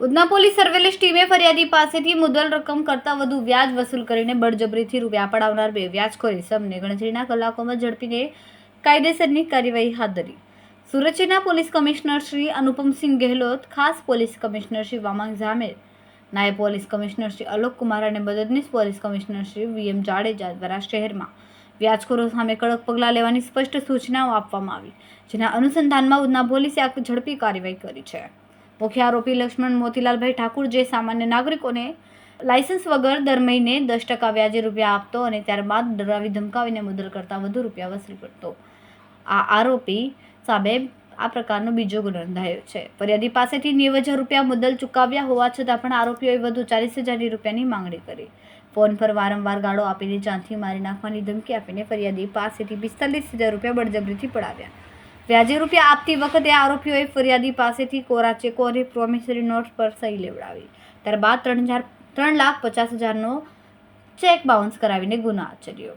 Udhna police surveillance ટીમે ફરિયાદી પાસેથી મુદ્દલ રકમ કરતાં વધુ વ્યાજ વસૂલ કરીને બળજબરીથી રૂપિયા પડાવનાર બે વ્યાજખોરી સમને ગણતરીના કલાકોમાં ઝડપીને કાયદેસરની કાર્યવાહી હાથ ધરી. સુરતના પોલીસ કમિશનર શ્રી અનુપમસિંહ ગેહલોત, ખાસ પોલીસ કમિશનર શ્રી વામાંગ જામેર નાયબ પોલીસ કમિશનર શ્રી અલોક કુમાર અને મદદનીશ police commissioner Shri VM Jadeja દ્વારા શહેરમાં વ્યાજખોરો સામે કડક પગલાં લેવાની સ્પષ્ટ સૂચનાઓ આપવામાં આવી, જેના અનુસંધાનમાં ઉધના પોલીસે આ ઝડપી કાર્યવાહી કરી છે. મુખ્ય આરોપી લક્ષ્મણ મોતીલાલભાઈ ઠાકુર જે સામાન્ય નાગરિકોને લાયસન્સ વગર દર મહિને દસ ટકા વ્યાજે રૂપિયા આપતો અને ત્યારબાદ ડરાવી ધમકાવીને મુદ્દલ કરતાં વધુ રૂપિયા વસૂલ કરતો. આ આરોપી સામે આ પ્રકારનો બીજો ગુનો નોંધાયો છે. ફરિયાદી પાસેથી નેવ હજાર રૂપિયા મુદ્દલ ચૂકવ્યા હોવા છતાં પણ આરોપીઓએ વધુ ચાલીસ હજારની રૂપિયાની માંગણી કરી. ફોન પર વારંવાર ગાળો આપીને ચાંથી મારી નાખવાની ધમકી આપીને ફરિયાદી પાસેથી પિસ્તાલીસ હજાર રૂપિયા બળજબરીથી પડાવ્યા. વ્યાજે રૂપિયા આપતી વખતે આરોપીઓએ ફરિયાદી પાસેથી કોરા ચેકો અને પ્રોમિસરી નોટ પર સહી લેવડાવી. ત્યારબાદ ત્રણ હજાર, ત્રણ લાખ પચાસ હજારનો ચેક બાઉન્સ કરાવીને ગુનો આચર્યો.